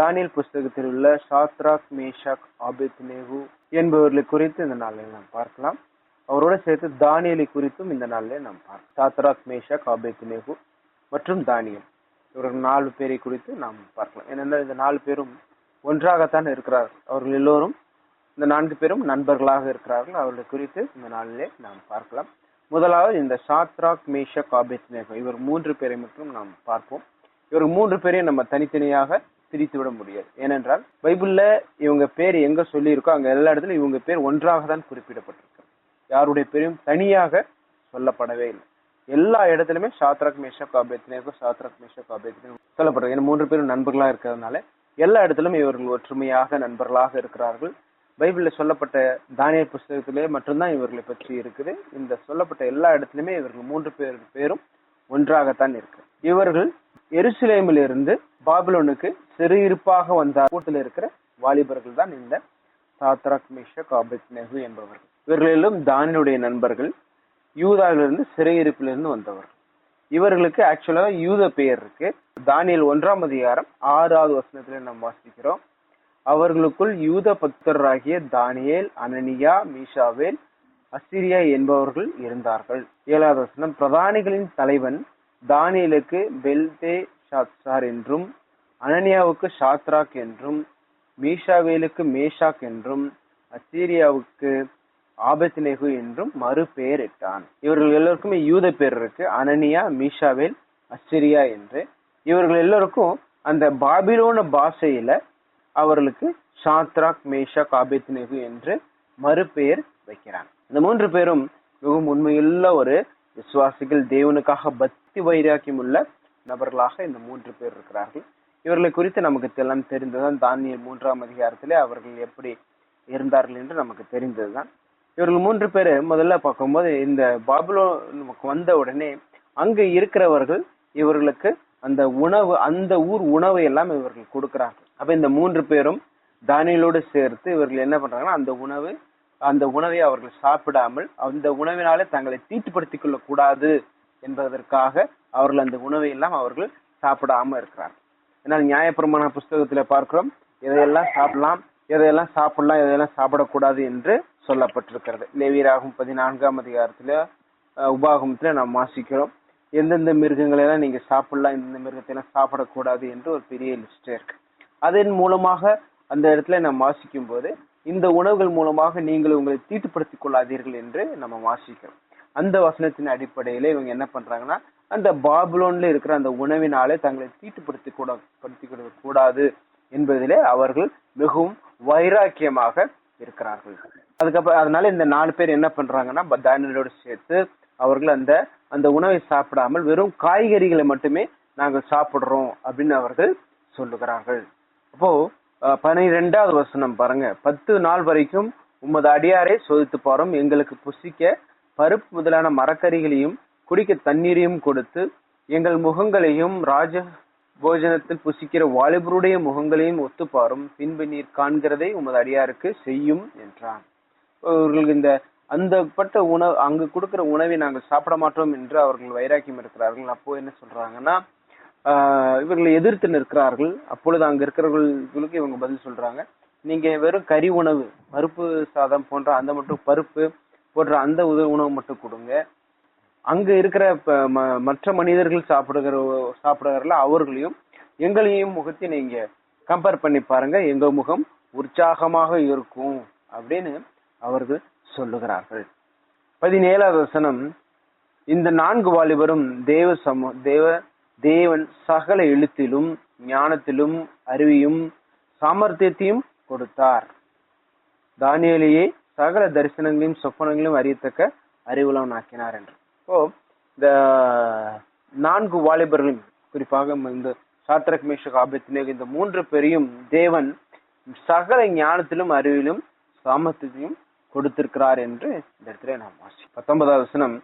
Daniel புஸ்தகத்தில் உள்ள Shadrach Meshach ஆபேத்நேகு என்பவர்களை குறித்து இந்த நாளில் நாம் பார்க்கலாம். அவரோட சேர்த்து தானியலை குறித்தும் இந்த நாளில் நாம் பார்க்கலாம். சாத்ராக் மேஷாக் ஆபேத்நேகு மற்றும் தானியம் இவர்கள் நாலு பேரை குறித்து நாம் பார்க்கலாம். ஏனென்றால் இந்த நாலு பேரும் ஒன்றாகத்தான் இருக்கிறார்கள். அவர்கள் எல்லோரும் இந்த நான்கு பேரும் நண்பர்களாக இருக்கிறார்கள். அவர்களை குறித்து இந்த நாளிலே நாம் பார்க்கலாம். முதலாவது இந்த சாத்ராக் மேஷக் ஆபேத்நேகோ இவர் மூன்று பேரை மட்டும் நாம் பார்ப்போம். இவர் மூன்று பேரையும் நம்ம தனித்தனியாக பிரித்து விட முடியாது. ஏனென்றால் பைபிள்ல இவங்க பேர் எங்க சொல்லியிருக்கோ அங்க எல்லா இடத்துலயும் இவங்க பேர் ஒன்றாக தான் குறிப்பிடப்பட்டிருக்கு. யாருடைய பேரும் தனியாக சொல்லப்படவே இல்லை. எல்லா இடத்துலயுமே Shadrach Meshach Abednego Shadrach Meshach Abednego சொல்லப்படுறது ஏன்னா மூன்று பேரும் நண்பர்களா இருக்கிறதுனால எல்லா இடத்திலும் இவர்கள் ஒற்றுமையாக நண்பர்களாக இருக்கிறார்கள். பைபிள்ல சொல்லப்பட்ட தானியல் புஸ்தகத்திலே மட்டும்தான் இவர்களை பற்றி இருக்குது. இந்த சொல்லப்பட்ட எல்லா இடத்துலையுமே இவர்கள் மூன்று பேர் பேரும் ஒன்றாகத்தான் இருக்கு. இவர்கள் எருசலேமில் இருந்து பாபிலோனுக்கு சிறையிருப்பாக வந்த கூட்டில் இருக்கிற வாலிபர்கள் தான் இந்த சாத்ராக் மேஷக் ஆபேத்னேகு என்பவர்கள். இவர்களிலும் தானியனுடைய நண்பர்கள் யூதாவிலிருந்து சிறையிருப்பிலிருந்து வந்தவர்கள். இவர்களுக்கு ஆக்சுவலா யூத பெயர் இருக்கு. தானியல் ஒன்றாம் அதிகாரம் ஆறாவது வசனத்துல நாம் வாசிக்கிறோம். அவர்களுக்குள் யூத பக்தராகிய தானியேல் அனனியா மீஷாவேல் அசிரியா என்பவர்கள் இருந்தார்கள். ஏழாவது வசனம் பிரதானிகளின் தலைவன் தானியலுக்கு பெல்தே ஷாத்சார் என்றும் அனனியாவுக்கு ஷாத்ராக் என்றும் மீஷாவேலுக்கு மேஷாக் என்றும் அசீரியாவுக்கு ஆபத்நேகு என்றும் மறு பெயர் இட்டான் இவர்கள் எல்லோருக்குமே யூத பேர் இருக்கு. அனனியா மீஷாவேல் அசிரியா என்று. இவர்கள் எல்லோருக்கும் அந்த பாபிலோன பாஷையில அவர்களுக்கு ஷாத்ராக் மேஷாக் ஆபத்நேகு என்று மறுபெயர் வைக்கிறான். இந்த மூன்று பேரும் மிகவும் உண்மையுள்ள ஒரு விசுவாசிகள் தேவனுக்காக பக்தி வைராக்கியம் உள்ள நபர்களாக இந்த மூன்று பேர் இருக்கிறார்கள். இவர்களை குறித்து நமக்கு எல்லாம் தெரிந்ததுதான் தானியல் மூன்றாம் அதிகாரத்திலே அவர்கள் எப்படி இருந்தார்கள் என்று நமக்கு தெரிந்ததுதான். இவர்கள் மூன்று பேர் முதல்ல பார்க்கும்போது இந்த பாபுலோ நமக்கு வந்த உடனே அங்க இருக்கிறவர்கள் இவர்களுக்கு அந்த உணவு அந்த ஊர் உணவை எல்லாம் இவர்கள் கொடுக்கிறார்கள். அப்ப இந்த மூன்று பேரும் தானியலோடு சேர்த்து இவர்கள் என்ன பண்றாங்கன்னா அந்த உணவு அந்த உணவை அவர்கள் சாப்பிடாமல் அந்த உணவினாலே தங்களை தீட்டுப்படுத்திக் கொள்ளக்கூடாது என்பதற்காக அவர்கள் அந்த உணவை எல்லாம் அவர்கள் சாப்பிடாம இருக்கிறார் ஏன்னா நியாயப்பிரமாண புஸ்தகத்துல பார்க்கிறோம் எதையெல்லாம் சாப்பிடலாம் எதையெல்லாம் சாப்பிடலாம் எதையெல்லாம் சாப்பிடக்கூடாது என்று சொல்லப்பட்டிருக்கிறது. லேவியராகும் பதினான்காம் அதிகாரத்துல உபாகமத்துல நாம் வாசிக்கிறோம் எந்தெந்த மிருகங்களை எல்லாம் நீங்க சாப்பிடலாம் எந்தெந்த மிருகத்தை எல்லாம் சாப்பிடக்கூடாது என்று ஒரு பெரிய லிஸ்ட் இருக்கு. அதன் மூலமாக அந்த இடத்துல நாம் வாசிக்கும் போது இந்த உணவுகள் மூலமாக நீங்கள் உங்களை தீட்டுப்படுத்திக் கொள்ளாதீர்கள் என்று நம்ம வாசிக்கிறோம். அந்த வசனத்தின் அடிப்படையில இவங்க என்ன பண்றாங்கன்னா அந்த பாபுலோன்ல இருக்கிற அந்த உணவினாலே தங்களை தீட்டுப்படுத்தி கூட படுத்திக் கொள்ள கூடாது என்பதிலே அவர்கள் மிகவும் வைராக்கியமாக இருக்கிறார்கள். அதுக்கப்புறம் அதனால இந்த நாலு பேர் என்ன பண்றாங்கன்னா தானியலோடு சேர்த்து அவர்கள் அந்த அந்த உணவை சாப்பிடாமல் வெறும் காய்கறிகளை மட்டுமே நாங்கள் சாப்பிடுறோம் அப்படின்னு அவர்கள் சொல்லுகிறார்கள். அப்போ பனிரெண்டாவது வசனம் பாருங்க. பத்து நாள் வரைக்கும் உமது அடியாரை சோதித்து பாரும். எங்களுக்கு புசிக்க பருப்பு முதலான மரக்கறிகளையும் குடிக்க தண்ணீரையும் கொடுத்து எங்கள் முகங்களையும் ராஜ போஜனத்தில் புசிக்கிற வாலிபருடைய முகங்களையும் ஒத்துப்பாரும் பின்பு நீர் காண்கிறதை உமது அடியாருக்கு செய்யும் என்றான். அவர்களுக்கு இந்த அந்த பட்ட உணவு அங்கு கொடுக்கிற உணவை நாங்கள் சாப்பிட மாட்டோம் என்று அவர்கள் வைராக்கியம் இருக்கிறார்கள். அப்போ என்ன சொல்றாங்கன்னா இவர்களை எதிர்த்து நிற்கிறார்கள். அப்பொழுது அங்க இருக்கிறவர்களுக்கு இவங்க பதில் சொல்றாங்க. நீங்க வெறும் கறி உணவு பருப்பு சாதம் போன்ற அந்த மட்டும் பருப்பு போன்ற அந்த உணவு மட்டும் கொடுங்க. அங்க இருக்கிற மற்ற மனிதர்கள் சாப்பிடுகிற சாப்பிடுகிறல அவர்களையும் எங்களையும் முகத்தை நீங்க கம்பேர் பண்ணி பாருங்க. எங்க முகம் உற்சாகமாக இருக்கும் அப்படின்னு அவர்கள் சொல்லுகிறார்கள். பதினேழாவது வசனம். இந்த நான்கு வாலிபரும் தேவ சமூ தேவ தேவன் சகல எழுத்திலும் ஞானத்திலும் அறிவியும் சாமர்த்தியத்தையும் கொடுத்தார். தானியலையே சகல தரிசனங்களையும் சொப்பனங்களையும் அறியத்தக்க அறிவுலவன் ஆக்கினார் என்று. இப்போ இந்த நான்கு வாலிபர்களும் குறிப்பாக இந்த சாத்ரக் மேஷக் இந்த மூன்று பேரையும் தேவன் சகல ஞானத்திலும் அறிவிலும் சாமர்த்தியத்தையும் கொடுத்திருக்கிறார் என்று இந்த இடத்துல நாம் வாசி பத்தொன்பதாவது வசனம்.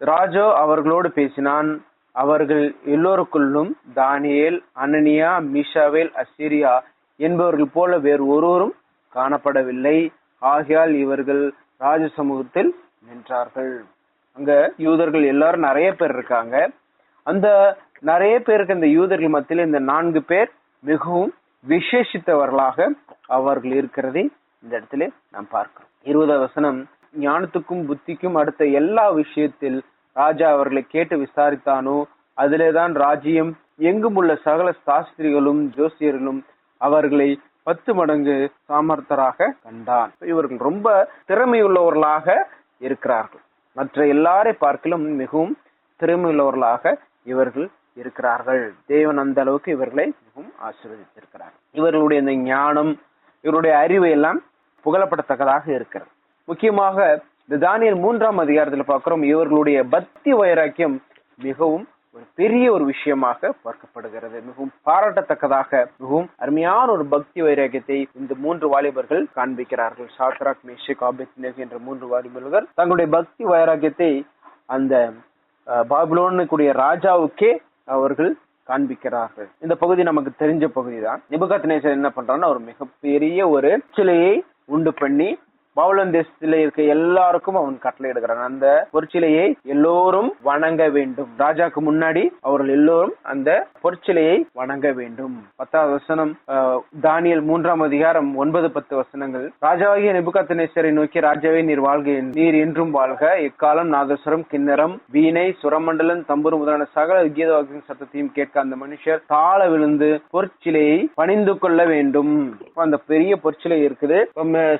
ராஜோ அவர்களோடு பேசினான் அவர்கள் எல்லோருக்குள்ளும் தானியேல் அனனியா மிஷாவேல் அசிரியா என்பவர்கள் போல வேறு ஒருவரும் காணப்படவில்லை. ஆகையால் இவர்கள் ராஜ சமூகத்தில் நின்றார்கள். அங்க யூதர்கள் எல்லாரும் நிறைய பேர் இருக்காங்க. அந்த நிறைய பேருக்கு இந்த யூதர்கள் மத்தியில் இந்த நான்கு பேர் மிகவும் விசேஷித்தவர்களாக அவர்கள் இருக்கிறதை இந்த இடத்துல நாம் பார்க்கிறோம். இருபதாம் வசனம் ஞானத்துக்கும் புத்திக்கும் அடுத்த எல்லா விஷயத்தில் ராஜா அவர்களை கேட்டு விசாரித்தானோ அதிலேதான் ராஜ்யம் எங்கும் உள்ள சகல சாஸ்திரிகளும் ஜோசியர்களும் அவர்களை பத்து மடங்கு சாமர்த்தராக கண்டான். இவர்கள் ரொம்ப திறமையுள்ளவர்களாக இருக்கிறார்கள். மற்ற எல்லாரை பார்க்கலும் மிகவும் திறமையுள்ளவர்களாக இவர்கள் இருக்கிறார்கள். தேவன் அந்த அளவுக்கு இவர்களை மிகவும் ஆசீர்வதித்திருக்கிறார். இவர்களுடைய இந்த ஞானம் இவருடைய அறிவு எல்லாம் புகழப்படத்தக்கதாக இருக்கிறது. முக்கியமாக இந்த தானியல் மூன்றாம் அதிகாரத்தில் பார்க்கிறோம் இவர்களுடைய பக்தி வைராக்கியம் மிகவும் ஒரு பெரிய ஒரு விஷயமாக பார்க்கப்படுகிறது. மிகவும் பாராட்டத்தக்கதாக மிகவும் அருமையான ஒரு பக்தி வைராக்கியத்தை இந்த மூன்று வாலிபர்கள் காண்பிக்கிறார்கள். சாத்ராக் மேஷிக் ஆபித் என்ற மூன்று வாலிபர்கள் தங்களுடைய பக்தி வைராக்கியத்தை அந்த அஹ், பாபிலோனுக்குரிய ராஜாவுக்கே அவர்கள் காண்பிக்கிறார்கள். இந்த பகுதி நமக்கு தெரிஞ்ச பகுதி தான் நிபுகத் என்ன பண்றான்னா ஒரு மிகப்பெரிய ஒரு சிலையை உண்டு பண்ணி பவுலன் தேசத்தில் இருக்க எல்லாருக்கும் அவன் கட்டளை எடுக்கிறான் அந்த பொற்சிலையை எல்லோரும் வணங்க வேண்டும். ராஜாக்கு முன்னாடி அவர்கள் எல்லோரும் அந்த பொற்சிலையை வணங்க வேண்டும். பத்தாவது வசனம் தானியல் மூன்றாம் அதிகாரம் ஒன்பது பத்து வசனங்கள். ராஜாவாகிய நிபுகத்தனேஸ்வரை நோக்கி ராஜாவே நீர் வாழ்க நீர் என்றும் வாழ்க. எக்காலம் நாதஸ்வரம் கிண்ணறம் வீணை சுரமண்டலம் தம்புரு முதலான சகல கீத சத்தத்தையும் கேட்க அந்த மனுஷர் தாழ விழுந்து பொற்சிலையை பணிந்து கொள்ள வேண்டும். அந்த பெரிய பொற்சிலை இருக்குது.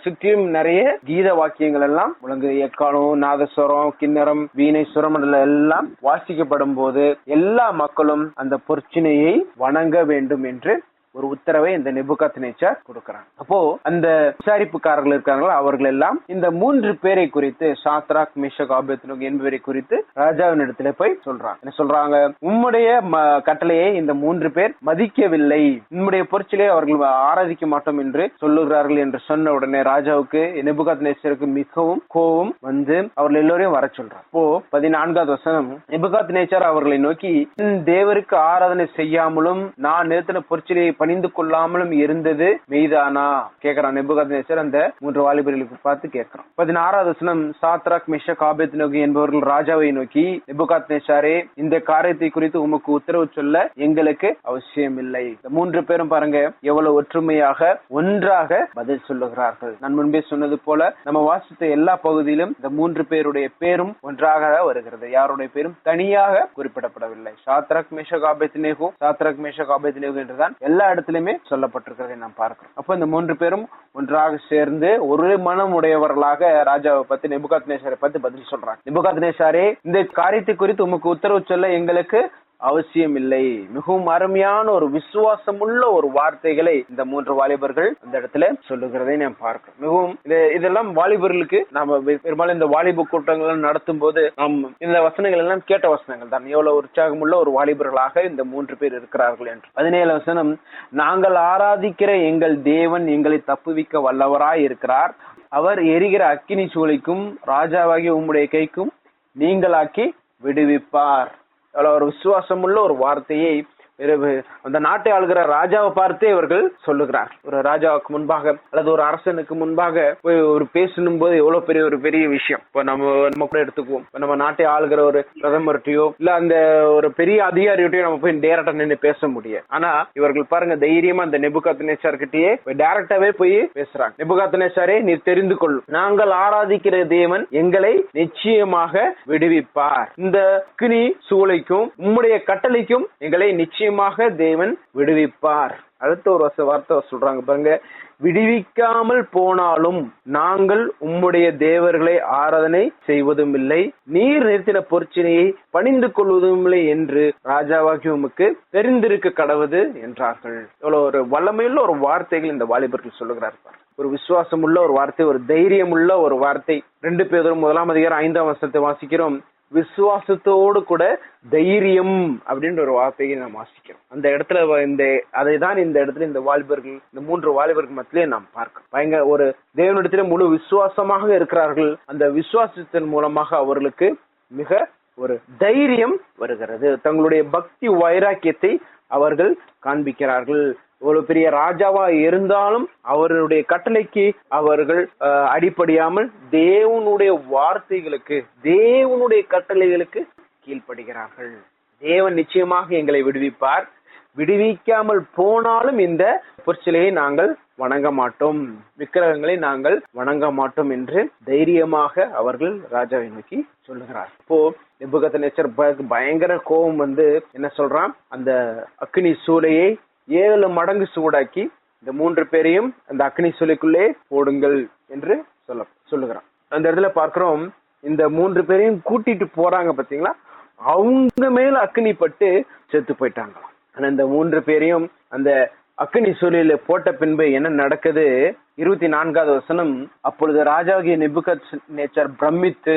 சுற்றியும் நிறைய கீத வாக்கியங்கள் எல்லாம் முழங்கு எக்காலம் நாதஸ்வரம் கிண்ணறம் வீணை சுரமண்டலம் எல்லாம் வாசிக்கப்படும் போது எல்லா மக்களும் அந்த பொற்சினையை வணங்க வேண்டும் என்று ஒரு உத்தரவை இந்த நெபுகாத் நேச்சர் கொடுக்கிறான் அப்போ அந்த விசாரிப்புக்காரர்கள் இருக்காங்களோ? அவர்கள் எல்லாம் இந்த மூன்று பேரை குறித்து சாத்ராக் மிஷக் ஆபேத்னுக் என்பவரை குறித்து ராஜாவின் இடத்துல போய் சொல்றாங்க. என்ன சொல்றாங்க? உம்முடைய ம- கட்டளையை இந்த மூன்று பேர் மதிக்கவில்லை. உம்முடைய பொருட்களை அவர்கள் ஆராதிக்க மாட்டோம் என்று சொல்லுகிறார்கள் என்று சொன்ன உடனே ராஜாவுக்கு நெபுகாத் நேச்சருக்கு மிகவும் கோபம் வந்து அவர்கள் எல்லோரையும் வர சொல்றார் இப்போ பதினான்காவது வசனம் நெபுகாத் நேச்சர் அவர்களை நோக்கி தேவருக்கு ஆராதனை செய்யாமலும் நான் நிறுத்தின பொற்சிலையை பணிந்து கொள்ளாமலும் இருந்தது. மெய்தானா? கேக்குறான் நெபுகாத் அந்த மூன்று வாலிபர்களுக்கு பார்த்து கேட்கிறான் பதினாறாவது வசனம் சாத்ராக் மிஷ காபேத் நோக்கி என்பவர்கள் ராஜாவை நோக்கி நெபுகாத் நேசாரே இந்த காரியத்தை குறித்து உமக்கு உத்தரவு சொல்ல எங்களுக்கு அவசியம் இல்லை இந்த மூன்று பேரும் பாருங்க எவ்வளவு ஒற்றுமையாக ஒன்றாக பதில் சொல்லுகிறார்கள். நான் முன்பே சொன்னது போல நம்ம வாசித்த எல்லா பகுதியிலும் இந்த மூன்று பேருடைய பேரும் ஒன்றாக வருகிறது. யாருடைய பேரும் தனியாக குறிப்பிடப்படவில்லை. Shadrach Meshach Shadrach Shadrach Meshach Abednego என்றுதான் எல்லா இடத்திலுமே சொல்லப்பட்டிருக்கிறதை நாம் பார்க்கிறோம். அப்ப இந்த மூன்று பேரும் ஒன்றாக சேர்ந்து ஒரு மனம் உடையவர்களாக ராஜாவை பத்தி நெபுகாத் நேசரை பத்தி பதில் சொல்றாங்க. நெபுகாத் நேசாரே இந்த காரியத்தை குறித்து உமக்கு உத்தரவு சொல்ல எங்களுக்கு அவசியம் இல்லை மிகவும் அருமையான ஒரு விசுவாசமுள்ள ஒரு வார்த்தைகளை இந்த மூன்று வாலிபர்கள் இந்த இடத்துல சொல்லுகிறதை நாம் பார்க்கிறோம். மிகவும் இதெல்லாம் வாலிபர்களுக்கு நாம பெரும்பாலும் இந்த வாலிப கூட்டங்கள் நடத்தும் போது நாம் இந்த வசனங்கள் எல்லாம் கேட்ட வசனங்கள் தான். எவ்வளவு உற்சாகமுள்ள ஒரு வாலிபர்களாக இந்த மூன்று பேர் இருக்கிறார்கள் என்று. பதினேழு வசனம் நாங்கள் ஆராதிக்கிற எங்கள் தேவன் எங்களை தப்புவிக்க வல்லவராய் இருக்கிறார். அவர் எரிகிற அக்கினி சூளைக்கும் ராஜாவாகி உம்முடைய கைக்கும் நீங்களாக்கி விடுவிப்பார். ஒரு விசுவாசமுள்ள ஒரு வார்த்தையை அந்த நாட்டை ஆளுகிற ராஜாவை பார்த்தே இவர்கள் சொல்லுகிறார். ஒரு ராஜாவுக்கு முன்பாக அல்லது ஒரு அரசனுக்கு முன்பாக போய் ஒரு பேசணும் போது எவ்வளவு பெரிய ஒரு பெரிய விஷயம். இப்போ நம்ம நம்ம கூட எடுத்துக்குவோம். நம்ம நாட்டை ஆளுகிற ஒரு பிரதமர்கிட்டயோ இல்ல அந்த ஒரு பெரிய அதிகாரிகிட்டயோ நம்ம போய் டேரக்டா நின்று பேச முடியாது. ஆனா இவர்கள் பாருங்க தைரியமா அந்த நெபுகாத் நேச்சார்கிட்டயே டேரக்டாவே போய் பேசுறாங்க. நெபுகாத் நேச்சாரே நீ தெரிந்து கொள்ளும். நாங்கள் ஆராதிக்கிற தேவன் எங்களை நிச்சயமாக விடுவிப்பார். இந்த கினி சூளைக்கும் உம்முடைய கட்டளைக்கும் எங்களை நிச்சயம் நிச்சயமாக தேவன் விடுவிப்பார். அடுத்த ஒரு வருஷ வார்த்தை சொல்றாங்க பாருங்க. விடுவிக்காமல் போனாலும் நாங்கள் உம்முடைய தேவர்களை ஆராதனை செய்வதும் இல்லை நீர் நிறுத்தின பொற்சினையை பணிந்து கொள்வதும் இல்லை என்று ராஜாவாகி உமக்கு தெரிந்திருக்க கடவுது என்றார்கள். இவ்வளவு ஒரு வல்லமையுள்ள ஒரு வார்த்தைகள் இந்த வாலிபர்கள் சொல்லுகிறார்கள் ஒரு விசுவாசம் உள்ள ஒரு வார்த்தை ஒரு தைரியம் உள்ள ஒரு வார்த்தை. ரெண்டு பேரும் முதலாம் அதிகாரம் ஐந்தாம் வருஷத்தை வாசிக்கிறோம். விசுவாசத்தோடு கூட தைரியம் அப்படின்ற ஒரு வார்த்தையை நாம் வாசிக்கிறோம். அந்த இடத்துல இந்த அதை தான் இந்த இடத்துல இந்த வாலிபர்கள் இந்த மூன்று வாலிபர்கள் மத்தியிலே நாம் பார்க்கிறோம். பயங்கர ஒரு தேவனிடத்திலே முழு விசுவாசமாக இருக்கிறார்கள். அந்த விசுவாசத்தின் மூலமாக அவர்களுக்கு மிக ஒரு தைரியம் வருகிறது. தங்களுடைய பக்தி வைராக்கியத்தை அவர்கள் காண்பிக்கிறார்கள். ஒரு பெரிய ராஜாவா இருந்தாலும் அவருடைய கட்டளைக்கு அவர்கள் அடிப்படையாமல் தேவனுடைய வார்த்தைகளுக்கு தேவனுடைய கட்டளைகளுக்கு கீழ்ப்படுகிறார்கள். தேவன் நிச்சயமாக எங்களை விடுவிப்பார். விடுவிக்காமல் போனாலும் இந்த பொற்சிலையை நாங்கள் வணங்க மாட்டோம். விக்கிரகங்களை நாங்கள் வணங்க மாட்டோம் என்று தைரியமாக அவர்கள் ராஜாவை நோக்கி சொல்லுகிறார். இப்போ நெபுகத்நேச்சர் பயங்கர கோபம் வந்து என்ன சொல்றான்? அந்த அக்னி சூளையை ஏழு மடங்கு சூடாக்கி இந்த மூன்று பேரையும் அந்த அக்னி சுலைக்குள்ளே போடுங்கள் என்று சொல்ல சொல்லுகிறான். அந்த இடத்துல பார்க்கிறோம் இந்த மூன்று பேரையும் கூட்டிட்டு போறாங்க பாத்தீங்களா? அவங்க மேல அக்னி பட்டு செத்து போயிட்டாங்களாம். ஆனா இந்த மூன்று பேரையும் அந்த அக்னி சூழலில போட்ட பின்பு என்ன நடக்குது? இருபத்தி நான்காவது வசனம் அப்பொழுது ராஜாகிய நிபுகத் நேச்சர் பிரமித்து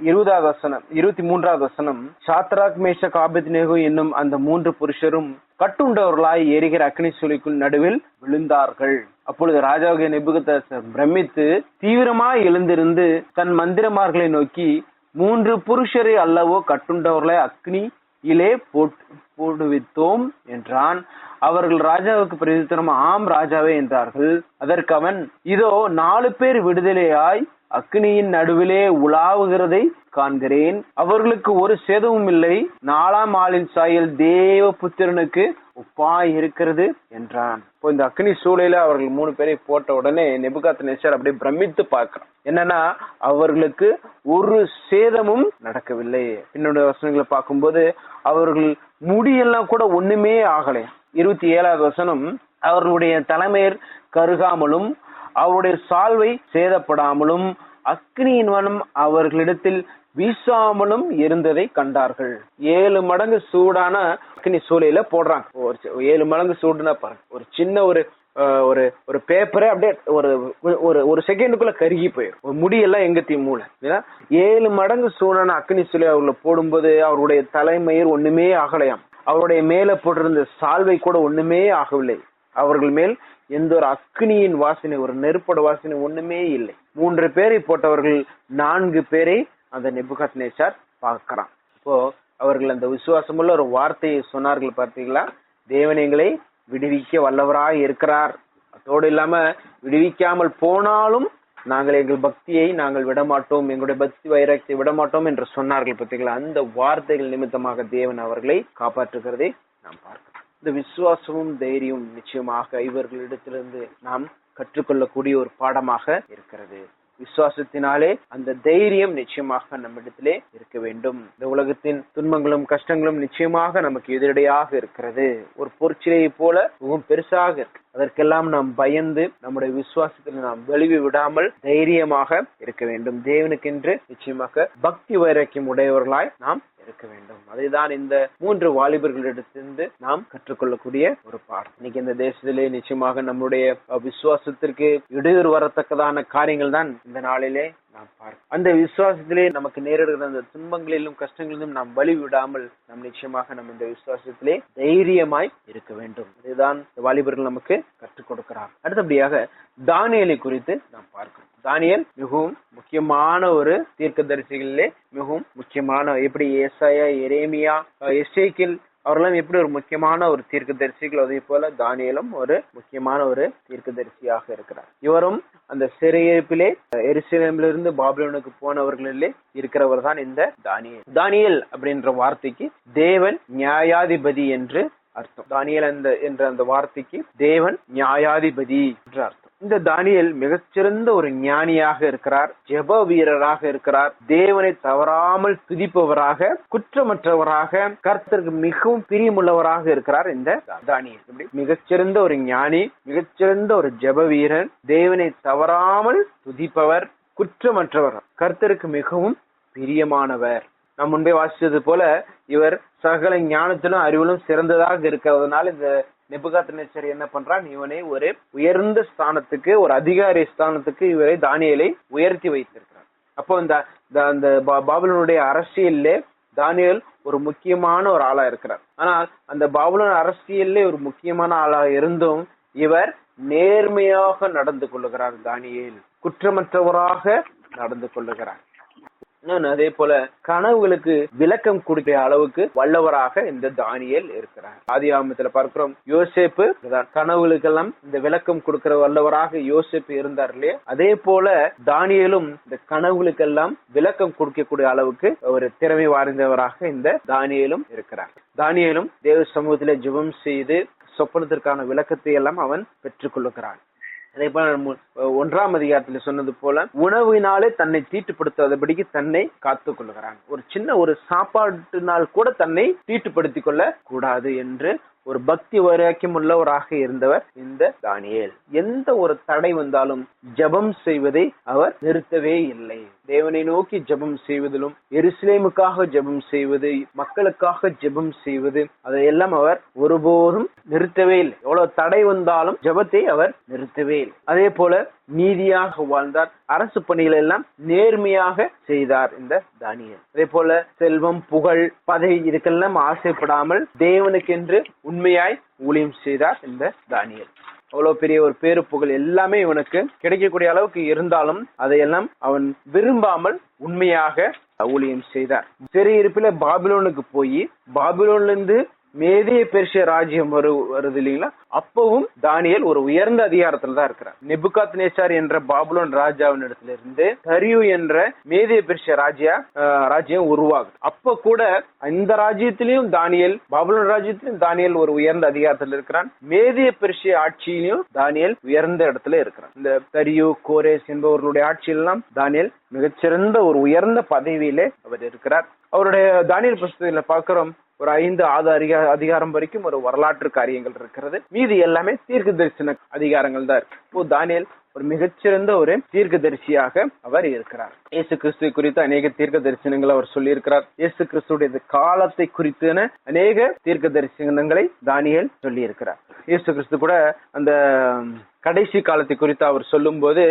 இருபதாவது வசனம் இருபத்தி மூன்றாவது வசனம் சாத்ராக் மேஷ காபித் நேகு என்னும் அந்த மூன்று புருஷரும் கட்டுண்டவர்களாய் எரிகிற அக்னி சுழிக்குள் நடுவில் விழுந்தார்கள். அப்பொழுது ராஜாகிய நிபுகத்தேசர் பிரமித்து தீவிரமாய் எழுந்திருந்து தன் மந்திரமார்களை நோக்கி மூன்று புருஷரை அல்லவோ கட்டுண்டவர்களை அக்னியிலே போட்டு போடுவித்தோம் என்றான். அவர்கள் ராஜாவுக்கு பிரதித்தனம் ஆம் ராஜாவே என்றார்கள். அதற்கு அவன் இதோ நாலு பேர் விடுதலையாய் அக்னியின் நடுவிலே உலாவுகிறதை காண்கிறேன். அவர்களுக்கு ஒரு சேதமும் இல்லை. நாலாம் ஆளின் சாயல் தேவ புத்திரனுக்கு ஒப்பாய் இருக்கிறது என்றான். இப்போ இந்த அக்னி சூழல அவர்கள் மூணு பேரை போட்ட உடனே நெபுகாத் நேச்சர் அப்படியே பிரமித்து பார்க்கிறான். என்னன்னா அவர்களுக்கு ஒரு சேதமும் நடக்கவில்லை. என்னுடைய வசனங்களை பார்க்கும்போது அவர்கள் முடியெல்லாம் கூட ஒண்ணுமே ஆகலையா? இருபத்தி ஏழாவது வசனம் அவர்களுடைய தலைமையர் கருகாமலும் அவருடைய சால்வை சேதப்படாமலும் அக்னியின் வனம் அவர்களிடத்தில் வீசாமலும் இருந்ததை கண்டார்கள். ஏழு மடங்கு சூடான அக்னி சூளையில போடுறாங்க. ஒரு ஏழு மடங்கு சூடுனா பாருங்க. ஒரு சின்ன ஒரு ஒரு ஒரு பேப்பரே அப்படியே ஒரு ஒரு ஒரு செகண்டுக்குள்ள கருகி போயிடும் ஒரு முடியெல்லாம் எங்க தீ மூளை? ஏன்னா, ஏழு மடங்கு சூடான அக்னி சிலை அவர்களை போடும்போது அவருடைய தலைமயிர் ஒண்ணுமே ஆகலையாம். அவருடைய மேல போட்டிருந்த சால்வை கூட ஒண்ணுமே ஆகவில்லை. அவர்கள் மேல் எந்த ஒரு அக்னியின் வாசனை ஒரு நெருப்பட வாசனை ஒண்ணுமே இல்லை. மூன்று பேரை போட்டவர்கள் நான்கு பேரை அந்த நெபுகத் நேச்சார் பார்க்கிறான். இப்போ அவர்கள் அந்த விசுவாசமுள்ள ஒரு வார்த்தையை சொன்னார்கள் பார்த்தீங்களா? தேவன் எங்களை விடுவிக்க வல்லவராய் இருக்கிறார். அதோடு இல்லாம விடுவிக்காமல் போனாலும் நாங்கள் எங்கள் பக்தியை நாங்கள் விடமாட்டோம் எங்களுடைய பக்தி வைராக்கியத்தை விடமாட்டோம் என்று சொன்னார்கள் பார்த்தீங்களா அந்த வார்த்தைகள் நிமித்தமாக தேவன் அவர்களை காப்பாற்றுகிறதை நாம் பார்க்கிறோம் இந்த விசுவாசமும் தைரியமும் நிச்சயமாக இவர்களிடத்திலிருந்து நாம் கற்றுக்கொள்ளக்கூடிய ஒரு பாடமாக இருக்கிறது. விசுவாசத்தினாலே அந்த தைரியம் நிச்சயமாக நம்மிடத்திலே இருக்க வேண்டும். இந்த உலகத்தின் துன்பங்களும் கஷ்டங்களும் நிச்சயமாக நமக்கு எதிரடையாக இருக்கிறது. ஒரு பொற்சிலையை போல மிகவும் பெருசாக இருக்கு. அதற்கெல்லாம் நாம் பயந்து நம்முடைய விசுவாசத்தில் நாம் வெளிவி விடாமல் தைரியமாக இருக்க வேண்டும். தேவனுக்கென்று நிச்சயமாக பக்தி வைரக்கியம் உடையவர்களாய் நாம் இருக்க வேண்டும். அதுதான் இந்த மூன்று வாலிபர்களிடத்திலிருந்து நாம் கற்றுக்கொள்ளக்கூடிய ஒரு பாடம். இன்னைக்கு இந்த தேசத்திலே நிச்சயமாக நம்முடைய விசுவாசத்திற்கு இடையூறு வரத்தக்கதான காரியங்கள் தான் இந்த நாளிலே நாம் பார்க்க அந்த விசுவாசத்திலே நமக்கு நேரிடுகிற அந்த துன்பங்களிலும் கஷ்டங்களிலும் நாம் வழி விடாமல் நாம் நிச்சயமாக நம்ம இந்த விசுவாசத்திலே தைரியமாய் இருக்க வேண்டும். இதுதான் இந்த வாலிபர்கள் நமக்கு கற்றுக் கொடுக்கிறார். அடுத்தபடியாக தானியலை குறித்து நாம் பார்க்கிறோம். தானியல் மிகவும் முக்கியமான ஒரு தீர்க்க தரிசிகளிலே மிகவும் முக்கியமான எப்படி ஏசாயா எரேமியா எஸ்டேக்கில் அவரெல்லாம் எப்படி ஒரு முக்கியமான ஒரு தீர்க்கதரிசிகள் அதே போல தானியலும் ஒரு முக்கியமான ஒரு தீர்க்கதரிசியாக இருக்கிறார். இவரும் அந்த சிறையிருப்பிலே எருசலேமிலிருந்து பாபிலோனுக்கு போனவர்களிலே இருக்கிறவர் தான் இந்த தானியல். தானியல் அப்படின்ற வார்த்தைக்கு தேவன் நியாயாதிபதி என்று அர்த்தம். தானியல் அந்த என்ற அந்த வார்த்தைக்கு தேவன் நியாயாதிபதி என்று அர்த்தம். இந்த தானியல் மிகச்சிறந்த ஒரு ஞானியாக இருக்கிறார் ஜெப வீரராக இருக்கிறார் தேவனை தவறாமல் துதிப்பவராக குற்றமற்றவராக கர்த்தருக்கு மிகவும் பிரியமுள்ளவராக இருக்கிறார் இந்த தானியல். மிகச்சிறந்த ஒரு ஞானி மிகச்சிறந்த ஒரு ஜெப வீரன் தேவனை தவறாமல் துதிப்பவர் குற்றமற்றவர் கர்த்தருக்கு மிகவும் பிரியமானவர். நான் முன்பே வாசித்தது போல இவர் சகல ஞானத்திலும் அறிவிலும் சிறந்ததாக இருக்கிறதுனால இந்த நெபுகாத் நேச்சர் என்ன பண்றான்? இவனை ஒரு உயர்ந்த ஸ்தானத்துக்கு ஒரு அதிகாரி ஸ்தானத்துக்கு இவரை தானியலை உயர்த்தி வைத்திருக்கிறார் அப்போ இந்த இந்த- அந்த பா- அரசியல்ல தானியல் ஒரு முக்கியமான ஒரு ஆளா இருக்கிறார். ஆனால் அந்த பாபுலன் அரசியல்ல ஒரு முக்கியமான ஆளா இருந்தும் இவர் நேர்மையாக நடந்து கொள்ளுகிறார் தானியல். குற்றமற்றவராக நடந்து கொள்ளுகிறார். இன்னொன்னு அதே போல கனவுகளுக்கு விளக்கம் கொடுக்கிற அளவுக்கு வல்லவராக இந்த தானியல் இருக்கிறார். ஆதி ஆமத்துல பார்க்கிறோம் யோசேப்பு கனவுகளுக்கெல்லாம் இந்த விளக்கம் கொடுக்கிற வல்லவராக யோசேப்பு இருந்தார் இல்லையா? அதே போல தானியலும் இந்த கனவுகளுக்கெல்லாம் விளக்கம் கொடுக்கக்கூடிய அளவுக்கு ஒரு திறமை வாய்ந்தவராக இந்த தானியலும் இருக்கிறார். தானியலும் தேவ சமூகத்திலே ஜெபம் செய்து சொப்பனத்திற்கான விளக்கத்தை எல்லாம் அவன் பெற்றுக் கொள்ளுகிறான் அதே போல ஒன்றாம் அதிகாரத்தில் சொன்னது போல உணவினாலே தன்னை தீட்டுப்படுத்தாதபடிக்கு தன்னை காத்துக் கொள்கிறான் ஒரு சின்ன ஒரு சாப்பாட்டினால் கூட தன்னை தீட்டுப்படுத்திக் கொள்ள கூடாது என்று ஒரு பக்தி வைராக்கியம் உள்ளவராக இருந்தவர் இந்த தானியல். எந்த ஒரு தடை வந்தாலும் ஜெபம் செய்வதை அவர் நிறுத்தவே இல்லை. தேவனை நோக்கி ஜெபம் செய்வதிலும் எருசலேமுக்காக ஜெபம் செய்வது மக்களுக்காக ஜெபம் செய்வது அதையெல்லாம் அவர் ஒருபோதும் நிறுத்தவே இல்லை. எவ்வளவு தடை வந்தாலும் ஜெபத்தை அவர் நிறுத்தவே இல்லை. அதே போல நீதியாக வாழ்ந்தார். அரசு பணிகள் எல்லாம் நேர்மையாக செய்தார் இந்த தானியல். அதே போல செல்வம் புகழ் பதவி இதுக்கெல்லாம் ஆசைப்படாமல் தேவனுக்கென்று உண்மையாய் ஊழியம் செய்தார் இந்த தானியல். அவ்வளவு பெரிய ஒரு பேரு புகழ் எல்லாமே இவனுக்கு கிடைக்கக்கூடிய அளவுக்கு இருந்தாலும் அதையெல்லாம் அவன் விரும்பாமல் உண்மையாக ஊழியம் செய்தார். சிறையிருப்பில பாபிலோனுக்கு போய் பாபிலோன்ல இருந்து மேதே பெருசிய ராஜ்யம் வரு வருது இல்லைங்களா? அப்பவும் தானியல் ஒரு உயர்ந்த அதிகாரத்துல தான் இருக்கிறார். நெபுகாத் நேச்சார் என்ற பாபுலோன் ராஜாவின் இடத்துல இருந்து தரியு என்ற மேதிய பெர்ஷிய ராஜ்யா ராஜ்யம் உருவாகுது. அப்ப கூட இந்த ராஜ்யத்திலையும் தானியல் பாபுலோன் ராஜ்யத்திலும் தானியல் ஒரு உயர்ந்த அதிகாரத்தில் இருக்கிறான். மேதிய பெர்ஷிய ஆட்சியிலையும் தானியல் உயர்ந்த இடத்துல இருக்கிறான். இந்த தரியு கோரேஸ் என்பவர்களுடைய ஆட்சியெல்லாம் தானியல் மிகச்சிறந்த ஒரு உயர்ந்த பதவியிலே அவர் இருக்கிறார். அவருடைய தானியல் புஸ்தகத்துல பார்க்கிறோம் ஒரு ஐந்து ஆறு அதிகார அதிகாரம் வரைக்கும் ஒரு வரலாற்று காரியங்கள் இருக்கிறது. மீதி எல்லாமே தீர்க்க தரிசன அதிகாரங்கள் தான் இருக்கு. இப்போ தானியல் ஒரு மிகச்சிறந்த ஒரு தீர்க்க தரிசியாக அவர் இருக்கிறார். இயேசு கிறிஸ்துவை குறித்து அநேக தீர்க்க தரிசனங்களை அவர் சொல்லியிருக்கிறார். இயேசு கிறிஸ்துடைய காலத்தை குறித்தான அநேக தீர்க்க தரிசனங்களை தானியல் சொல்லியிருக்கிறார். இயேசு கிறிஸ்து கூட அந்த கடைசி காலத்தை குறித்து அவர் சொல்லும்போது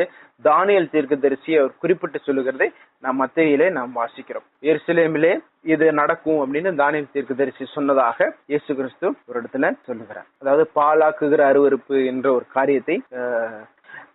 தானியல் தீர்க்க தரிசியை அவர் குறிப்பிட்டு சொல்லுகிறதை நாம் மத்தியிலே நாம் வாசிக்கிறோம். எருசலேமிலே இது நடக்கும் அப்படின்னு தானியல் தீர்க்க தரிசி சொன்னதாக இயேசு கிறிஸ்து ஒரு இடத்துல சொல்லுகிறார். அதாவது பாலாக்குகிற அருவருப்பு என்ற ஒரு காரியத்தை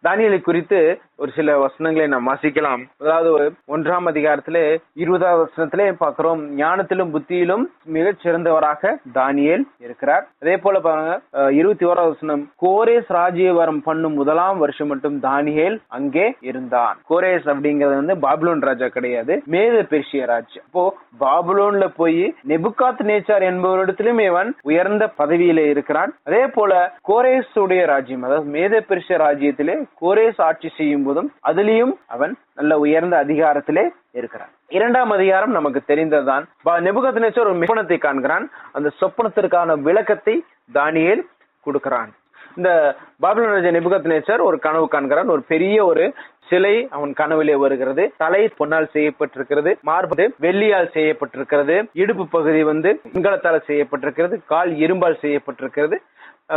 தானியலை குறித்து ஒரு சில வசனங்களை நாம் வாசிக்கலாம். அதாவது ஒன்றாம் அதிகாரத்திலே இருபதாவது வசனத்திலே பார்க்கிறோம். ஞானத்திலும் புத்தியிலும் மிகச் சிறந்தவராக தானியேல் இருக்கிறார். அதே போல பாருங்க இருபத்தி ஓராவது வசனம் கோரேஸ் ராஜ்யவரம் பண்ணும் முதலாம் வருஷம் மட்டும் தானியேல் அங்கே இருந்தான். கோரேஸ் அப்படிங்கிறது வந்து பாபுலோன் ராஜா கிடையாது மேத பெர்ஷிய ராஜ்யம். அப்போ பாபுலோன்ல போய் நெபுகாத் நேச்சார் என்பவரிடத்திலும் இவன் உயர்ந்த பதவியில இருக்கிறான். அதே போல கோரேஸ் உடைய ராஜ்யம் அதாவது மேத பெர்ஷிய ராஜ்யத்திலே கோரேஸ் ஆட்சி செய்யும் போதும் அதிலையும் அவன் நல்ல உயர்ந்த அதிகாரத்திலே இருக்கிறான். இரண்டாம் அதிகாரம் நமக்கு தெரிந்ததுதான். நெபுகத் நேச்சர் ஒரு சொப்பனத்தை காண்கிறான். அந்த சொப்பனத்திற்கான விளக்கத்தை தானியல் கொடுக்கிறான். இந்த பாபிலோன் ராஜா நிபுகத் நேச்சர் ஒரு கனவு காண்கிறான். ஒரு பெரிய ஒரு சிலை அவன் கனவிலே வருகிறது. தலை பொன்னால் செய்யப்பட்டிருக்கிறது. மார்பது வெள்ளியால் செய்யப்பட்டிருக்கிறது. இடுப்பு பகுதி வந்து வெண்கலத்தால் செய்யப்பட்டிருக்கிறது. கால் இரும்பால் செய்யப்பட்டிருக்கிறது.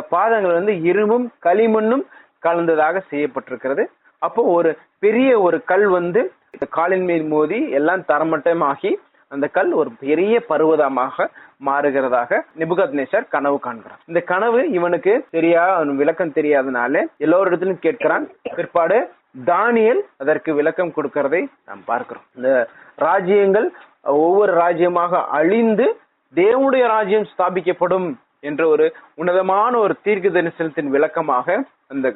பாதங்கள் வந்து இரும்பும் களிமண்ணும் கலந்ததாக செய்யப்பட்டிருக்கிறது. அப்போ ஒரு பெரிய ஒரு கல் வந்து காலின் மேல் மோதி எல்லாம் தரமட்டமாகி அந்த கல் ஒரு பெரிய பருவதமாக மாறுகிறதாக நிபுகத் நேசர் கனவு காண்கிறான் இந்த கனவு இவனுக்கு தெரியா அவன் விளக்கம் தெரியாதனால எல்லோரிடத்திலும் கேட்கிறான். பிற்பாடு தானியல் அதற்கு விளக்கம் கொடுக்கிறதை நாம் பார்க்கிறோம். இந்த ராஜ்யங்கள் ஒவ்வொரு ராஜ்யமாக அழிந்து தேவனுடைய ராஜ்யம் ஸ்தாபிக்கப்படும் என்ற ஒரு உன்னதமான ஒரு தீர்க்க தரிசனத்தின் விளக்கமாக அந்த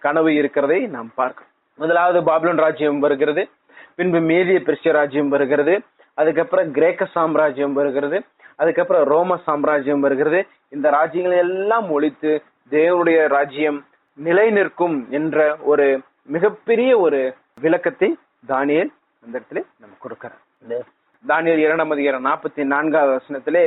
கனவு இருக்கிறதை நாம் பார்க்கிறோம் முதலாவது பாபிலோன் ராஜ்யம் வருகிறது. பின்பு மேதிய பெர்சிய ராஜ்யம் வருகிறது. அதுக்கப்புறம் கிரேக்க சாம்ராஜ்யம் வருகிறது. அதுக்கப்புறம் ரோம சாம்ராஜ்யம் வருகிறது. இந்த ராஜ்யங்களை எல்லாம் ஒழித்து தேவனுடைய ராஜ்யம் நிலை நிற்கும் என்ற ஒரு மிகப்பெரிய ஒரு விளக்கத்தை தானியேல் அந்த இடத்துல நம்ம கொடுக்கிறார். தானியேல் இரண்டாம் அதிகாரம் நாற்பத்தி நான்காவது வசனத்திலே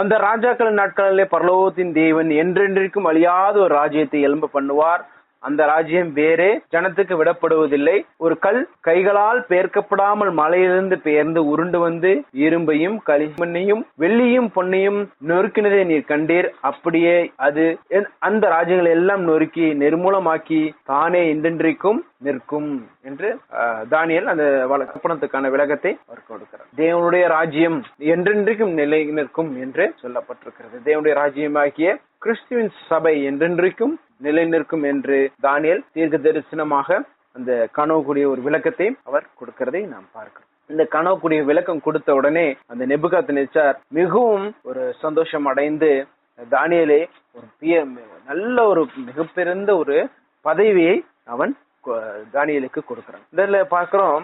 அந்த ராஜாக்களின் நாட்களிலே பரலோகத்தின் தேவன் என்றென்றைக்கும் அழியாத ஒரு ராஜ்யத்தை எலும்ப பண்ணுவார். அந்த ராஜ்யம் வேறே ஜனத்துக்கு விடப்படுவதில்லை. ஒரு கல் கைகளால் பெயர்க்கப்படாமல் மலையிலிருந்து பெயர்ந்து உருண்டு வந்து இரும்பையும் களிமண்ணையும் வெள்ளியும் பொன்னையும் நொறுக்கினதை நீர் கண்டீர். அப்படியே அது என்- அந்த ராஜ்யங்களை எல்லாம் நொறுக்கி நிர்மூலமாக்கி தானே இன்றென்றைக்கும் நிற்கும் என்று தானியல் அந்த கப்பணத்துக்கான சொப்பனத்துக்கான விளக்கத்தை அவர் கொடுக்கிறார். தேவனுடைய ராஜ்யம் என்றென்றைக்கும் நிலை நிற்கும் என்று சொல்லப்பட்டிருக்கிறது. தேவனுடைய ராஜ்யமாகிய கிறிஸ்துவின் சபை என்றென்றைக்கும் நிலை நிற்கும் என்று தானியல் தீர்க்க தரிசனமாக அந்த கனவுக்குரிய ஒரு விளக்கத்தை அவர் கொடுக்கிறதை நாம் பார்க்கிறோம். இந்த கனவுக்குரிய விளக்கம் கொடுத்த உடனே அந்த நெபுகாத் நேச்சார் மிகவும் ஒரு சந்தோஷம் அடைந்து தானியலே ஒரு நல்ல ஒரு மிகப்பெருந்த ஒரு பதவியை அவன் தானியலுக்கு கொடுக்கிறான். இதில் பார்க்கிறோம்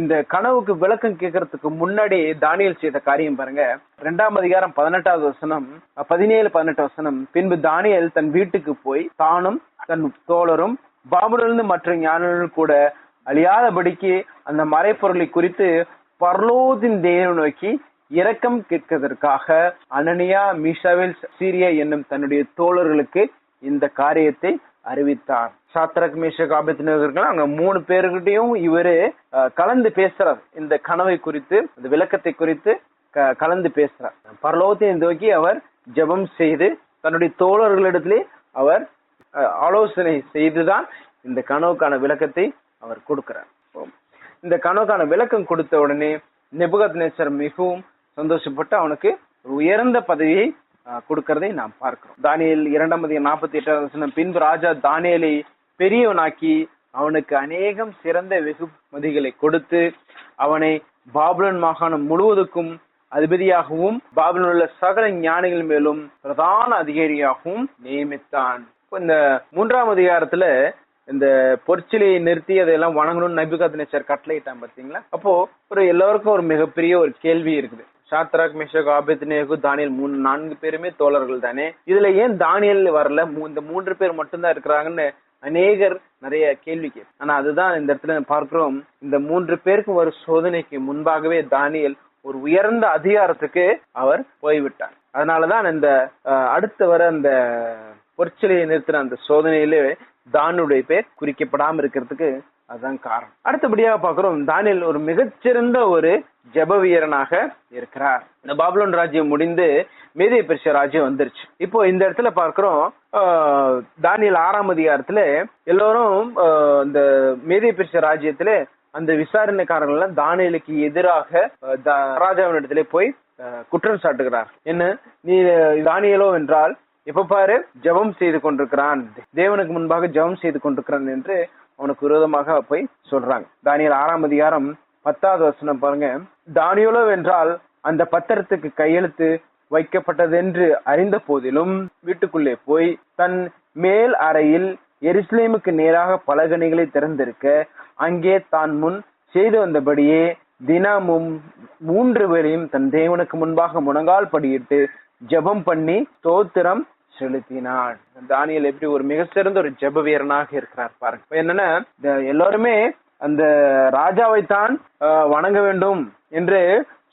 இந்த கனவுக்கு விளக்கம் கேட்கறதுக்கு முன்னாடி தானியல் செய்த காரியம் பாருங்க. ரெண்டாம் அதிகாரம் பதினெட்டாவது வசனம் பதினேழு பதினெட்டு வசனம். பின்பு தானியல் தன் வீட்டுக்கு போய் தானும் தன் தோழரும் பாபுலிருந்து மற்ற ஞானங்களும் கூட அழியாதபடிக்கு அந்த மறைப்பொருளை குறித்து பர்லோதின் தேவ நோக்கி இரக்கம் கேட்கதற்காக அனனியா மீஷாவில் சீரியா என்னும் தன்னுடைய தோழர்களுக்கு இந்த காரியத்தை அறிவித்தார். சாத்ரக் மேஷக் ஆபத்தினர்கள் அங்க மூணு பேருக்கிட்டையும் இவரு கலந்து பேசுறார். இந்த கனவை குறித்து இந்த விளக்கத்தை குறித்து க- கலந்து பேசுறார். பரலோகத்தை நோக்கி அவர் ஜெபம் செய்து தன்னுடைய தோழர்களிடத்திலே அவர் ஆலோசனை செய்துதான் இந்த கனவுக்கான விளக்கத்தை அவர் கொடுக்கிறார். இந்த கனவுக்கான விளக்கம் கொடுத்த உடனே நெபுகத் நேசர் மிகவும் சந்தோஷப்பட்டு அவனுக்கு உயர்ந்த பதவியை கொடுக்கறதை நாம் பார்க்கிறோம். தானியல் இரண்டாம் நாற்பத்தி எட்டாம் பின்பு ராஜா தானியலை பெரியவனாக்கி அவனுக்கு அநேகம் சிறந்த வெகுமதிகளை கொடுத்து அவனை பாபுலன் மாகாணம் முழுவதுக்கும் அதிபதியாகவும் பாபுலன் உள்ள சகல ஞானிகள் மேலும் பிரதான அதிகாரியாகவும் நியமித்தான். இந்த மூன்றாம் அதிகாரத்துல இந்த பொற்சிலையை நிறுத்தி அதையெல்லாம் வணங்கணும்னு நபிகாத் நேச்சர் கட்டளையிட்டான் பாத்தீங்களா? அப்போ ஒரு எல்லாருக்கும் ஒரு மிகப்பெரிய ஒரு கேள்வி இருக்குது. சாத்ராக் மிஷக் ஆபத்னேகு தானியல் மூணு நான்கு பேருமே தோழர்கள் தானே? இதுல ஏன் தானியல் வரல? மூ- இந்த மூன்று பேர் மட்டும்தான் இருக்கிறாங்கன்னு அநேகர் நிறைய கேள்வி ஆனா அதுதான் இந்த இடத்துல பார்க்கிறோம். இந்த மூன்று பேருக்கும் ஒரு சோதனைக்கு முன்பாகவே தானியல் ஒரு உயர்ந்த அதிகாரத்துக்கு அவர் போய்விட்டார். அதனாலதான் இந்த அடுத்து வர அந்த பொற்சிலையை நிறுத்தின அந்த சோதனையிலே தானுடைய பேர் குறிக்கப்படாம இருக்கிறதுக்கு அதுதான் காரணம். அடுத்தபடியாக பார்க்கிறோம் தானியல் ஒரு மிகச்சிறந்த ஒரு ஜப வீரனாக இருக்கிறார். இந்த பாபுலோன் ராஜ்யம் முடிந்து மேதிய பெருச ராஜ்யம் வந்துருச்சு. இப்போ இந்த இடத்துல பார்க்கிறோம் தானியல் ஆறாம் அதிகாரத்துல எல்லாரும் இந்த மேதிய பெருச ராஜ்யத்துல அந்த விசாரணைக்காரர்கள் எல்லாம் தானியலுக்கு எதிராக ஆஹ், தா- போய் குற்றம் சாட்டுகிறார். என்ன? நீ தானியலோ என்றால் எப்ப பாரு ஜெபம் செய்து கொண்டிருக்கிறான். தேவனுக்கு முன்பாக ஜெபம் செய்து கொண்டிருக்கிறான் என்று அவனுக்கு விரோதமாக போய் சொல்றாங்க. தானியல் ஆறாம் அதிகாரம் பத்தாவது வசனம் பாருங்க. தானியலோ என்றால் அந்த பத்திரத்துக்கு கையெழுத்து வைக்கப்பட்டதென்று அறிந்த போதிலும் வீட்டுக்குள்ளே போய் தன் மேல் அறையில் எருசலேமுக்கு நேராக பலகணிகளை திறந்திருக்க அங்கே தான் முன் செய்து வந்தபடியே தினமும் மூன்று வேளையும் தன் தேவனுக்கு முன்பாக முழங்கால் படியிட்டு ஜெபம் பண்ணி ஸ்தோத்திரம் செலுத்தினான். தானியல் எப்படி ஒரு மிக சிறந்த ஒரு ஜெப வீரனாக இருக்கிறார் பாருங்க. என்னன்னா எல்லாருமே அந்த ராஜாவைத்தான் வணங்க வேண்டும் என்று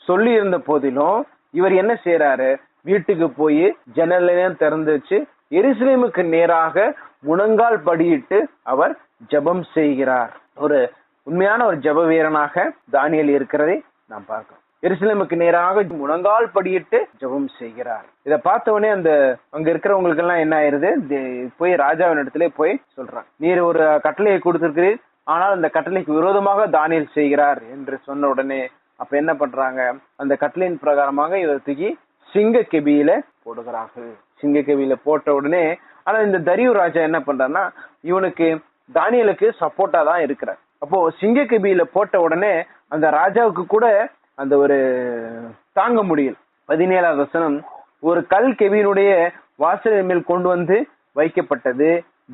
சொல்லி இருந்த போதிலும் இவர் என்ன செய்யறாரு வீட்டுக்கு போய் ஜன்னலையும் திறந்து வச்சு எருசலேமுக்கு நேராக முழங்கால் படியிட்டு அவர் ஜெபம் செய்கிறார். ஒரு உண்மையான ஒரு ஜெப வீரனாக தானியல் இருக்கிறதை நாம் பார்க்கிறோம். எருசலேமுக்கு நேராக முழங்கால் படியிட்டு ஜெபம் செய்கிறார். இதை பார்த்த உடனே அந்த அங்க இருக்கிறவங்களுக்கு எல்லாம் என்ன ஆயிருது? போய் ராஜாவின் இடத்துல போய் சொல்றான். நீர் ஒரு கட்டளையை கொடுத்திருக்கிறீர். ஆனால் அந்த கட்டளைக்கு விரோதமாக தானியல் செய்கிறார் என்று சொன்ன உடனே அப்ப என்ன பண்றாங்க? அந்த கட்டளையின் பிரகாரமாக இவர் தூக்கி சிங்க கெபியில போடுகிறார்கள். சிங்க கெபியில போட்ட உடனே ஆனா இந்த தரியு ராஜா என்ன பண்றான்னா இவனுக்கு தானியலுக்கு சப்போர்ட்டா தான் இருக்கிறார். அப்போ சிங்க கபியில போட்ட உடனே அந்த ராஜாவுக்கு கூட அந்த ஒரு தாங்க முடியல. பதினேழாவது வசனம் ஒரு கல் கெபியினுடைய வாசலின் மேல் கொண்டு வந்து வைக்கப்பட்டது.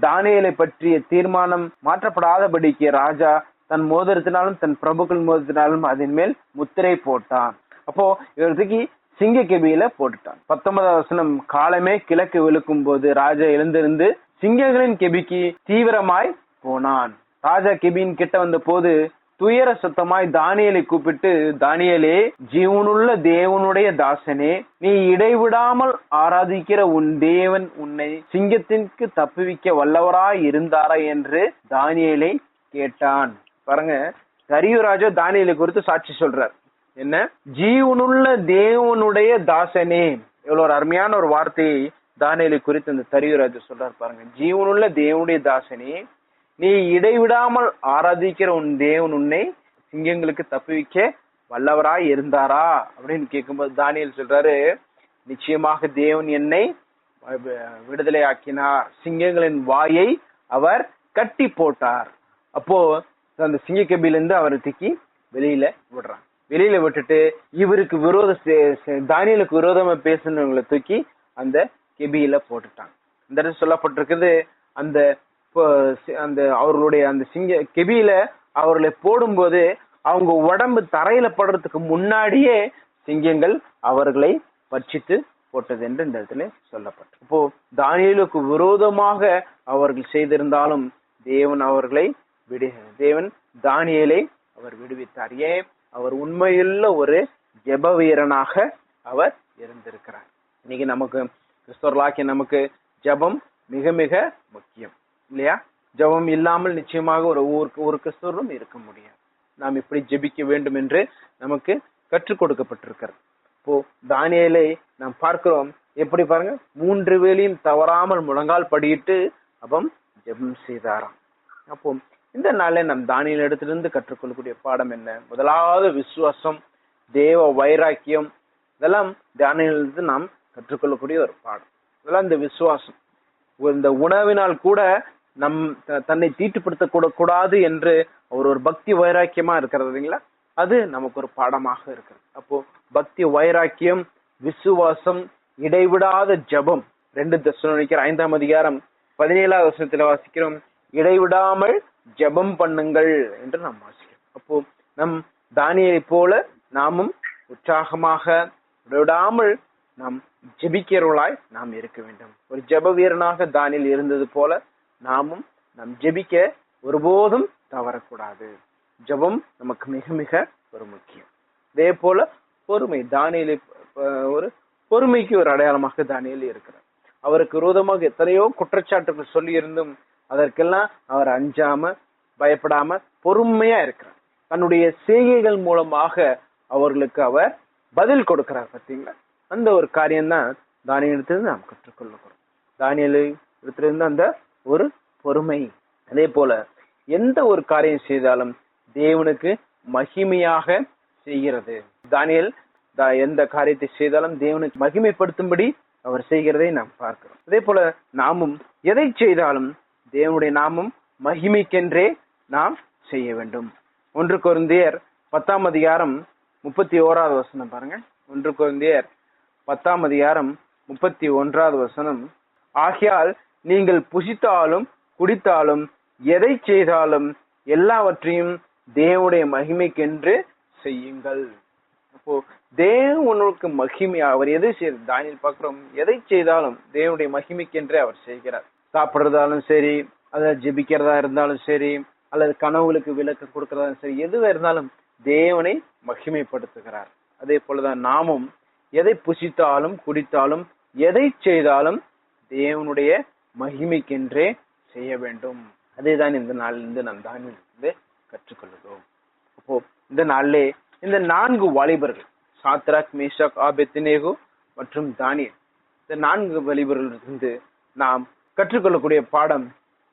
தானியலை பற்றிய தீர்மானம் மாற்றப்படாதபடிக்கு ராஜா தன் மோதிரத்தினாலும் தன் பிரபுக்கள் மோதிரத்தினாலும் அதன் மேல் முத்திரை போட்டான். அப்போ இவருக்கு சிங்க கெபியில போட்டுட்டான். பத்தொன்பதாவது வசனம் காலமே கிழக்கு விழுக்கும் போது ராஜா எழுந்திருந்து சிங்கங்களின் கெபிக்கு தீவிரமாய் போனான். ராஜா கெபியின் கிட்ட வந்த போது துயர சத்தமாய் தானியலை கூப்பிட்டு தானியலே ஜீவனுள்ள தேவனுடைய தாசனே நீ இடைவிடாமல் ஆராதிக்கிற உன் தேவன் உன்னை சிங்கத்திற்கு தப்புவிக்க வல்லவராய் இருந்தாரா? என்று தானியலை கேட்டான். பாருங்க கரியுராஜா தானியலை குறித்து சாட்சி சொல்றார். என்ன? ஜீவனுள்ள தேவனுடைய தாசனே. எவ்வளவு ஒரு அருமையான ஒரு வார்த்தையை தானியலை குறித்து இந்த தரியுராஜா சொல்றார் பாருங்க. ஜீவனுள்ள தேவனுடைய தாசனே நீ இடைவிடாமல் ஆராதிக்கிற உன் தேவன் உன்னை சிங்கங்களுக்கு தப்புவிக்க வல்லவராய் இருந்தாரா? அப்படின்னு கேட்கும்போது தானியல் சொல்றாரு நிச்சயமாக தேவன் என்னை விடுதலை ஆக்கினார் சிங்கங்களின் வாயை அவர் கட்டி போட்டார். அப்போ அந்த சிங்கக்கபிலிருந்து அவரை தூக்கி வெளியில விடுறான். வெளியில விட்டுட்டு இவருக்கு விரோத தானியலுக்கு விரோதமா பேசுனவங்களை தூக்கி அந்த கெபியில போட்டுட்டாங்க இந்த இடத்துல சொல்லப்பட்டிருக்குது அந்த அந்த அவர்களுடைய அந்த சிங்க கெபியில அவர்களை போடும்போது அவங்க உடம்பு தரையில படுறதுக்கு முன்னாடியே சிங்கங்கள் அவர்களை பட்சித்து போட்டது என்று இந்த இடத்துல சொல்லப்பட்டது இப்போ தானியலுக்கு விரோதமாக அவர்கள் செய்திருந்தாலும் தேவன் அவர்களை விடு தேவன் தானியலை அவர் விடுவித்தார். ஏன்? அவர் உண்மையுள்ள ஒரு ஜெப வீரனாக அவர் இருந்திருக்கிறார். இன்னைக்கு நமக்கு கிறிஸ்தவர்களாக்கிய நமக்கு ஜெபம் மிக மிக முக்கியம். இல்லையா? ஜபம் இல்லாமல் நிச்சயமாக ஒரு ஊருக்கு ஒரு கிறிஸ்தவரும் இருக்க முடியாது. நாம் இப்படி ஜெபிக்க வேண்டும் என்று நமக்கு கற்றுக் கொடுக்கப்பட்டிருக்கிறது. இப்போ தானியலை நாம் பார்க்கிறோம். எப்படி பாருங்க? மூன்று வேலையும் தவறாமல் முழங்கால் படியிட்டு அப்பம் ஜெபம் செய்தாராம். அப்போ இந்த நாளில் நம் தானியல் இடத்திலிருந்து கற்றுக்கொள்ளக்கூடிய பாடம் என்ன? முதலாவது விசுவாசம் தேவ வைராக்கியம். இதெல்லாம் தானியிலிருந்து நாம் கற்றுக்கொள்ளக்கூடிய ஒரு பாடம். இதெல்லாம் இந்த விசுவாசம். இந்த உணவினால் கூட நம் த- தன்னை தீட்டுப்படுத்த கூட கூடாது என்று ஒரு ஒரு பக்தி வைராக்கியமா இருக்கிறது இல்லைங்களா? அது நமக்கு ஒரு பாடமாக இருக்கிறது. அப்போ பக்தி வைராக்கியம் விசுவாசம் இடைவிடாத ஜெபம் ரெண்டு தசுனிக்கிற ஐந்தாம் அதிகாரம் பதினேழாவது வருஷத்துல வாசிக்கிறோம். இடைவிடாமல் ஜெபம் பண்ணுங்கள் என்று நாம் வாசிக்கிறோம். அப்போ நம் தானியலை போல நாமும் உற்சாகமாக விடாமல் நாம் ஜெபிக்கிறவர்களாய் நாம் இருக்க வேண்டும். ஒரு ஜெப வீரனாக தானியில் இருந்தது போல நாமும் நாம் ஜெபிக்க ஒருபோதும் தவறக்கூடாது. ஜெபம் நமக்கு மிக மிக ஒரு முக்கியம். இதே போல பொறுமை தானியலை ஒரு பொறுமைக்கு ஒரு அடையாளமாக தானியல் இருக்கிறார். அவருக்கு விரோதமாக எத்தனையோ குற்றச்சாட்டுகள் சொல்லி இருந்தும் அதற்கெல்லாம் அவர் அஞ்சாம பயப்படாம பொறுமையா இருக்கிறார். தன்னுடைய செய்கைகள் மூலமாக அவர்களுக்கு அவர் பதில் கொடுக்கிறார் பார்த்தீங்களா? அந்த ஒரு காரியம்தான் தானியத்திலிருந்து நாம் கற்றுக்கொள்ளக்கூடும். தானியலு இடத்திலிருந்து அந்த ஒரு பொறுமை. அதே போல எந்த ஒரு காரியம் செய்தாலும் தேவனுக்கு மகிமையாக செய்கிறது. தானியல் எந்த காரியத்தை செய்தாலும் தேவனுக்கு மகிமைப்படுத்தும்படி அவர் செய்கிறதை நாம் பார்க்கிறோம். அதே போல நாமும் எதை செய்தாலும் தேவனுடைய நாமும் மகிமைக்கென்றே நாம் செய்ய வேண்டும். ஒன்று குருந்தியர் பத்தாம் அதிகாரம் முப்பத்தி ஓராவது வசனம் பாருங்க. ஒன்று குருந்தியர் பத்தாம் அதிகாரம் முப்பத்தி ஒன்றாவது வசனம். ஆகியால் நீங்கள் புசித்தாலும் குடித்தாலும் எதை செய்தாலும் எல்லாவற்றையும் தேவனுடைய மகிமைக்கென்று செய்யுங்கள். அப்போ தேவனுக்கு மகிமை அவர் எதை செய்ய தானியில் பார்க்கிறோம். எதை செய்தாலும் தேவனுடைய மகிமைக்கென்றே அவர் செய்கிறார். சாப்பிடுறதாலும் சரி அதை ஜெபிக்கிறதா இருந்தாலும் சரி அல்லது கனவுகளுக்கு விளக்கு கொடுக்கறதா சரி எதுவாக இருந்தாலும் தேவனை மகிமைப்படுத்துகிறார். அதே போலதான் நாமும் எதை புசித்தாலும் குடித்தாலும் எதை செய்தாலும் தேவனுடைய மகிமைக்கென்றே செய்ய வேண்டும். அதேதான் இந்த நாளிலிருந்து நாம் தானியிலிருந்து கற்றுக்கொள்கிறோம். அப்போ இந்த நாளிலே இந்த நான்கு வாலிபர்கள் சாத்ராக் மேஷாக் ஆபெத்தினேகு மற்றும் தானியல் இந்த நான்கு வாலிபர்களிலிருந்து நாம் கற்றுக்கொள்ளக்கூடிய பாடம்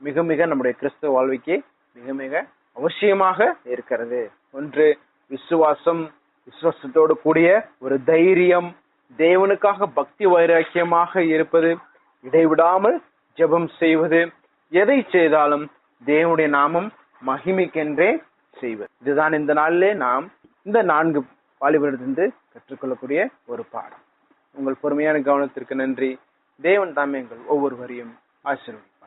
மிக மிக நம்முடைய கிறிஸ்தவ வாழ்வைக்கு மிக மிக அவசியமாக இருக்கிறது. ஒன்று விசுவாசம் விசுவாசத்தோடு கூடிய ஒரு தைரியம் தேவனுக்காக பக்தி வைராக்கியமாக இருப்பது இடைவிடாமல் ஜெபம் செய்வது எதை செய்தாலும் தேவனுடைய நாமம் மகிமைக்கென்றே செய்வது. இதுதான் இந்த நாளிலே நாம் இந்த நான்கு வாலிபரிடத்திலிருந்து கற்றுக்கொள்ளக்கூடிய ஒரு பாடம். உங்கள் பொறுமையான கவனத்திற்கு நன்றி. தேவன் தாமே எங்கள் ஒவ்வொருவரையும் ஆசீர்வதி